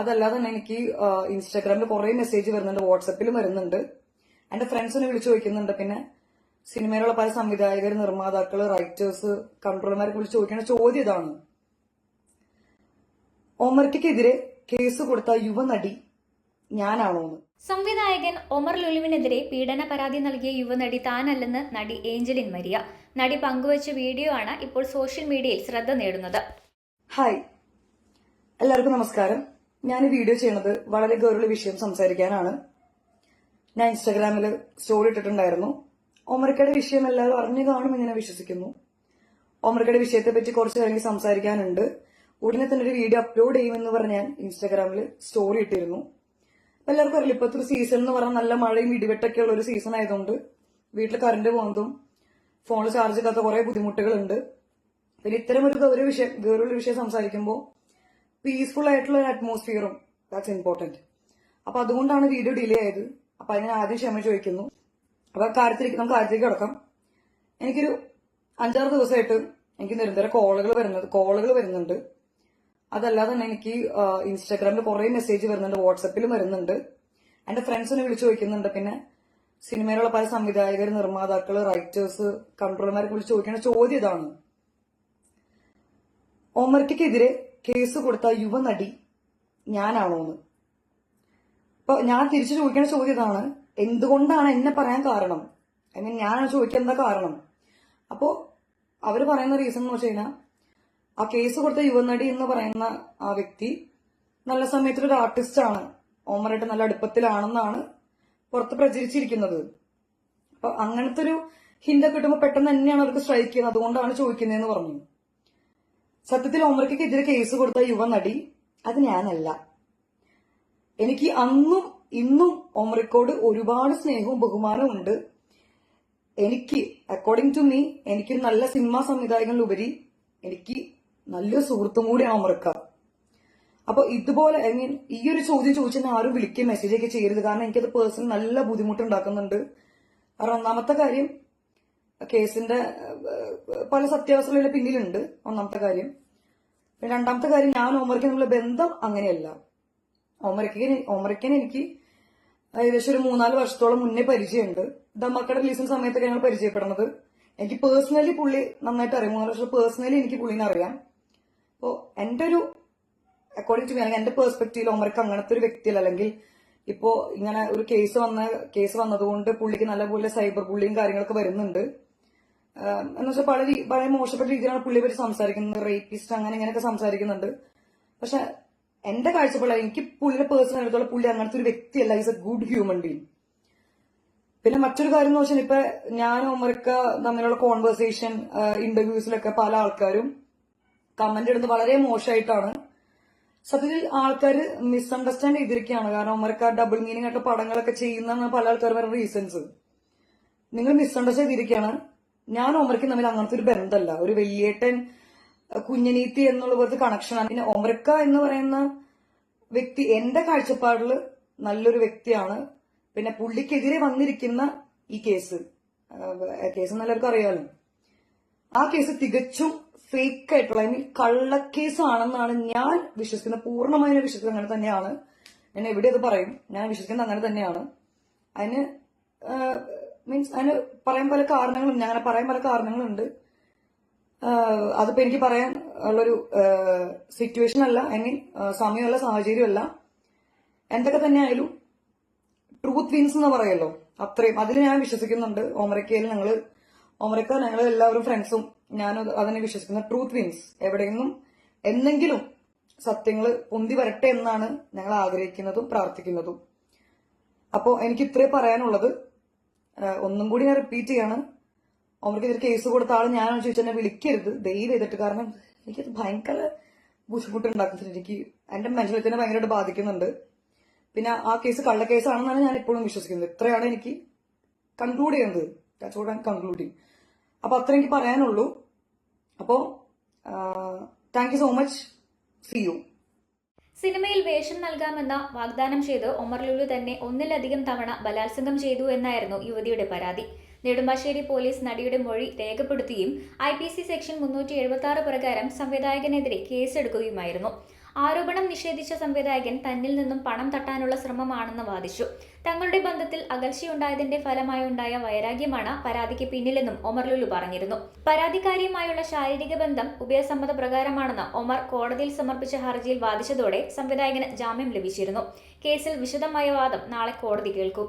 അതല്ലാതെ തന്നെ എനിക്ക് ഇൻസ്റ്റാഗ്രാമിൽ കുറെ മെസ്സേജ് വരുന്നുണ്ട് വാട്സപ്പിലും വരുന്നുണ്ട്. എന്റെ ഫ്രണ്ട്സിനെ വിളിച്ചു ചോദിക്കുന്നുണ്ട്. പിന്നെ സിനിമയിലുള്ള പല സംവിധായകർ നിർമ്മാതാക്കൾ റൈറ്റേഴ്സ് കൺട്രോളർമാരൊക്കെ വിളിച്ച് ചോദിക്കുന്ന ചോദ്യം ഇതാണ്. ഓമർക്കെതിരെ കേസ് കൊടുത്ത യുവനടി ഞാനാണോ എന്ന്. സംവിധായകൻ ഒമർ ലുലുവിനെതിരെ പീഡന പരാതി നൽകിയ യുവനടി താനല്ലെന്ന് നടി ഏഞ്ചലിൻ മരിയ. നടി പങ്കുവച്ച വീഡിയോ ആണ് ഇപ്പോൾ സോഷ്യൽ മീഡിയയിൽ ശ്രദ്ധ നേടുന്നത്. ഹായ് എല്ലാവർക്കും നമസ്കാരം. ഞാൻ ഈ വീഡിയോ ചെയ്യുന്നത് വളരെ ഗൗരവ വിഷയം സംസാരിക്കാനാണ്. ഞാൻ ഇൻസ്റ്റാഗ്രാമിൽ സ്റ്റോറി ഇട്ടിട്ടുണ്ടായിരുന്നു. ഒമർക്കയുടെ വിഷയം എല്ലാവരും അറിഞ്ഞു കാണുമെന്ന് ഞാൻ വിശ്വസിക്കുന്നു. ഒമർക്കയുടെ വിഷയത്തെ പറ്റി കുറച്ച് കാര്യങ്ങൾ സംസാരിക്കാനുണ്ട്. ഉടനെ തന്നെ ഒരു വീഡിയോ അപ്ലോഡ് ചെയ്യുമെന്ന് പറഞ്ഞ് ഞാൻ ഇൻസ്റ്റാഗ്രാമിൽ സ്റ്റോറി ഇട്ടിരുന്നു. എല്ലാവർക്കും അറിയില്ല ഇപ്പോഴത്തെ ഒരു സീസൺ എന്ന് പറഞ്ഞാൽ നല്ല മഴയും ഇടിവെട്ടൊക്കെ ഉള്ള ഒരു സീസൺ ആയതുകൊണ്ട് വീട്ടിൽ കറണ്ട് പോകുന്നതും ഫോണിൽ ചാർജ് ഇല്ലാത്ത കുറെ ബുദ്ധിമുട്ടുകളുണ്ട്. പിന്നെ ഇത്തരം ഒരു ഗൗരവ വിഷയം ഗൗരവ വിഷയം സംസാരിക്കുമ്പോൾ പീസ്ഫുൾ ആയിട്ടുള്ള ഒരു അറ്റ്മോസ്ഫിയറും ദാറ്റ്സ് ഇമ്പോർട്ടന്റ് അപ്പൊ അതുകൊണ്ടാണ് വീഡിയോ ഡിലേ ആയത്. അപ്പൊ അതിന് ആദ്യം ക്ഷമ ചോദിക്കുന്നു. അപ്പൊ കാര്യത്തിലേക്ക് നമുക്ക് കാര്യത്തിലേക്ക് കിടക്കാം. എനിക്കൊരു അഞ്ചാറ് ദിവസമായിട്ട് എനിക്ക് നിരന്തരം കോളുകൾ വരുന്നത് കോളുകൾ വരുന്നുണ്ട്. അതല്ലാതെ തന്നെ എനിക്ക് ഇൻസ്റ്റാഗ്രാമിൽ കുറെ മെസ്സേജ് വരുന്നുണ്ട് വാട്സപ്പിലും വരുന്നുണ്ട്. എന്റെ ഫ്രണ്ട്സിനെ വിളിച്ചു ചോദിക്കുന്നുണ്ട്. പിന്നെ സിനിമയിലുള്ള പല സംവിധായകർ നിർമ്മാതാക്കൾ റൈറ്റേഴ്സ് കൺട്രോളർമാരൊക്കെ വിളിച്ച് ചോദിക്കുന്ന ചോദ്യം ഇതാണ്. ഓമർക്കെതിരെ കേസ് കൊടുത്ത യുവനടി ഞാനാണോന്ന്. അപ്പൊ ഞാൻ തിരിച്ചു ചോദിക്കേണ്ട ചോദ്യം ഇതാണ്. എന്തുകൊണ്ടാണ് എന്നെ പറയാൻ കാരണം? മീൻ ഞാൻ ചോദിക്കാൻ എന്താ കാരണം? അപ്പോ അവർ പറയുന്ന റീസൺ എന്ന് വെച്ച് കഴിഞ്ഞാൽ ആ കേസ് കൊടുത്ത യുവനടി എന്ന് പറയുന്ന ആ വ്യക്തി നല്ല സമയത്തൊരു ആർട്ടിസ്റ്റ് ആണ്. ഓമറായിട്ട് നല്ല അടുപ്പത്തിലാണെന്നാണ് പുറത്ത് പ്രചരിച്ചിരിക്കുന്നത്. അപ്പൊ അങ്ങനത്തെ ഒരു ഹിന്ദ കിട്ടുമ്പോൾ പെട്ടെന്ന് തന്നെയാണ് അവർക്ക് സ്ട്രൈക്ക് ചെയ്യുന്നത്. അതുകൊണ്ടാണ് ചോദിക്കുന്നതെന്ന് പറഞ്ഞു. സത്യത്തിൽ ഒമർക്കെതിരെ കേസ് കൊടുത്ത യുവ നടി അത് ഞാനല്ല. എനിക്ക് അന്നും ഇന്നും ഒമറിക്കോട് ഒരുപാട് സ്നേഹവും ബഹുമാനവും ഉണ്ട്. എനിക്ക് അക്കോർഡിംഗ് ടു മീ എനിക്ക് നല്ല സിനിമാ സംവിധായകനിലുപരി എനിക്ക് നല്ല സുഹൃത്തും കൂടിയാണ് ഒമറിക്ക അപ്പൊ ഇതുപോലെ ഈ ഒരു ചോദ്യം ചോദിച്ചാൽ ആരും വിളിക്കുകയും മെസ്സേജ് ഒക്കെ ചെയ്യരുത്. കാരണം എനിക്കത് പേഴ്സണൽ നല്ല ബുദ്ധിമുട്ടുണ്ടാക്കുന്നുണ്ട് കാരണം ഒന്നാമത്തെ കാര്യം കേസിന്റെ പല സത്യാവസ്ഥകളുടെ പിന്നിലുണ്ട് ഒന്നാമത്തെ കാര്യം. പിന്നെ രണ്ടാമത്തെ കാര്യം ഞാൻ ഓമറിക്ക് തമ്മിലുള്ള ബന്ധം അങ്ങനെയല്ല. ഓമറിക്ക് ഓമറിക്കൻ എനിക്ക് ഏകദേശം ഒരു മൂന്നാൽ വർഷത്തോളം മുന്നേ പരിചയമുണ്ട്. ദമ്മക്കട റിലീസിന് സമയത്തൊക്കെ ഞങ്ങൾ പരിചയപ്പെടുന്നത്. എനിക്ക് പേഴ്സണലി പുള്ളി നന്നായിട്ട് അറിയാം. മൂന്നാൽ വർഷം പേഴ്സണലി എനിക്ക് പുള്ളിനെ അറിയാം. അപ്പോ എന്റെ ഒരു അക്കോർഡിംഗ് ടു മീ അല്ലെങ്കിൽ എന്റെ പേഴ്സ്പെക്റ്റീവിൽ ഓമർക്ക് അങ്ങനത്തെ ഒരു വ്യക്തിയല്ല. അല്ലെങ്കിൽ ഇപ്പോ ഇങ്ങനെ ഒരു കേസ് വന്ന കേസ് വന്നതുകൊണ്ട് പുള്ളിക്ക് നല്ലപോലെ സൈബർ ബുള്ളിയും കാര്യങ്ങളൊക്കെ വരുന്നുണ്ട്. എന്ന് വെച്ചാൽ പല പല മോശപ്പെട്ട രീതിയിലാണ് പുള്ളിയെ പറ്റി സംസാരിക്കുന്നത്. റേപ്പിസ്റ്റ് അങ്ങനെ ഇങ്ങനെയൊക്കെ സംസാരിക്കുന്നുണ്ട്. പക്ഷെ എന്റെ കാഴ്ചപ്പാടിൽ എനിക്ക് പുള്ളിയുടെ പേഴ്സണൽ എടുത്തോളം പുള്ളി അങ്ങനത്തെ ഒരു വ്യക്തിയല്ല. Is a good human being പിന്നെ മറ്റൊരു കാര്യം എന്ന് വെച്ചാൽ ഇപ്പൊ ഞാൻ ഒമർക്ക തമ്മിലുള്ള കോൺവെർസേഷൻ ഇന്റർവ്യൂസിലൊക്കെ പല ആൾക്കാരും കമന്റ് ഇടുന്നത് വളരെ മോശമായിട്ടാണ് സത്യത്തിൽ ആൾക്കാർ മിസ്അണ്ടർസ്റ്റാൻഡ് ചെയ്തിരിക്കുകയാണ്. കാരണം ഒമർക്ക ഡബിൾ മീനിങ് ആയിട്ട് പടങ്ങളൊക്കെ ചെയ്യുന്ന പല ആൾക്കാർ പറയുന്ന റീസൺസ് നിങ്ങൾ മിസ്അണ്ടർസ്റ്റാൻഡ് ചെയ്തിരിക്കുകയാണ്. ഞാൻ ഒമർക്കും തമ്മിൽ അങ്ങനത്തെ ഒരു ബന്ധമല്ല ഒരു വലിയേട്ടൻ കുഞ്ഞനീത്തി എന്നുള്ള പോലത്തെ കണക്ഷനാണ് പിന്നെ ഒമർക്ക എന്ന് പറയുന്ന വ്യക്തി എന്റെ കാഴ്ചപ്പാടിൽ നല്ലൊരു വ്യക്തിയാണ്. പിന്നെ പുള്ളിക്കെതിരെ വന്നിരിക്കുന്ന ഈ കേസ്. കേസ് നല്ലവർക്ക് അറിയാമല്ലോ ആ കേസ് തികച്ചും ഫേക്ക് ആയിട്ടുള്ള ഐ മീൻ കള്ളക്കേസ് ആണെന്നാണ് ഞാൻ വിശ്വസിക്കുന്നത്. പൂർണമായും വിശ്വസിക്കുന്നത് അങ്ങനെ തന്നെയാണ്. ഞാൻ എവിടെ അത് പറയും. ഞാൻ വിശ്വസിക്കുന്നത് അങ്ങനെ തന്നെയാണ്. അതിന് മീൻസ് അതിന് പറയാൻ പല കാരണങ്ങളുണ്ട്. അങ്ങനെ പറയാൻ പല കാരണങ്ങളുണ്ട്. അതിപ്പോ എനിക്ക് പറയാൻ ഉള്ളൊരു സിറ്റുവേഷൻ അല്ല. ഐ മീൻ സമയമല്ല സാഹചര്യമല്ല. എന്തൊക്കെ തന്നെ ആയാലും ട്രൂത്ത് വിൻസ് എന്ന് പറയല്ലോ. അത്രയും. അതിൽ ഞാൻ വിശ്വസിക്കുന്നുണ്ട്. ഓമരക്കയിൽ ഞങ്ങൾ ഓമരക്ക ഞങ്ങൾ എല്ലാവരും ഫ്രണ്ട്സും ഞാൻ അതിനെ വിശ്വസിക്കുന്ന ട്രൂത്ത് വിൻസ് എവിടെയെങ്കിലും എന്തെങ്കിലും സത്യങ്ങൾ പൊന്തി വരട്ടെ എന്നാണ് ഞങ്ങൾ ആഗ്രഹിക്കുന്നതും പ്രാർത്ഥിക്കുന്നതും. അപ്പോ എനിക്ക് ഇത്രേ പറയാനുള്ളത്. ഒന്നും കൂടി ഞാൻ റിപ്പീറ്റ് ചെയ്യാണ്. അവർക്ക് ഇതിൽ കേസ് കൊടുത്ത ആൾ ഞാനാണ് ചോദിച്ചാൽ എന്നെ വിളിക്കരുത്. ദൈവം ചെയ്തിട്ട് കാരണം എനിക്കത് ഭയങ്കര ബുദ്ധിമുട്ടുണ്ടാക്കുന്നുണ്ട്. എനിക്ക് എന്റെ മെന്റലിറ്റിനെ ഭയങ്കരമായിട്ട് ബാധിക്കുന്നുണ്ട്. പിന്നെ ആ കേസ് കള്ള കള്ളക്കേസാണെന്നാണ് ഞാൻ എപ്പോഴും വിശ്വസിക്കുന്നത്. ഇത്രയാണ് എനിക്ക് കൺക്ലൂഡ് ചെയ്യുന്നത്. ദാറ്റ്സ് വാട്ട് ഐ കൺക്ലൂഡിങ് അപ്പൊ അത്ര എനിക്ക് പറയാനുള്ളൂ. അപ്പോ thank you so much see you സിനിമയിൽ വേഷം നൽകാമെന്ന വാഗ്ദാനം ചെയ്ത് ഒമർ ലുലു തന്നെ ഒന്നിലധികം തവണ ബലാത്സംഗം ചെയ്തു എന്നായിരുന്നു യുവതിയുടെ പരാതി. നെടുമ്പാശ്ശേരി പോലീസ് നടിയുടെ മൊഴി രേഖപ്പെടുത്തുകയും ഐ പി സി സെക്ഷൻ മുന്നൂറ്റി എഴുപത്തി ആറ് പ്രകാരം സംവിധായകനെതിരെ കേസെടുക്കുകയുമായിരുന്നു. ആരോപണം നിഷേധിച്ച സംവിധായകൻ തന്നിൽ നിന്നും പണം തട്ടാനുള്ള ശ്രമമാണെന്ന് വാദിച്ചു. തങ്ങളുടെ ബന്ധത്തിൽ അകൽച്ചയുണ്ടായതിന്റെ ഫലമായി ഉണ്ടായ വൈരാഗ്യമാണ് പരാതിക്ക് പിന്നിലെന്നും ഒമർ ലുലു പറഞ്ഞിരുന്നു. പരാതിക്കാരിയുമായുള്ള ശാരീരിക ബന്ധം ഉഭയസമ്മത പ്രകാരമാണെന്ന് ഒമർ കോടതിയിൽ സമർപ്പിച്ച ഹർജിയിൽ വാദിച്ചതോടെ സംവിധായകന് ജാമ്യം ലഭിച്ചിരുന്നു. കേസിൽ വിശദമായ വാദം നാളെ കോടതി കേൾക്കും.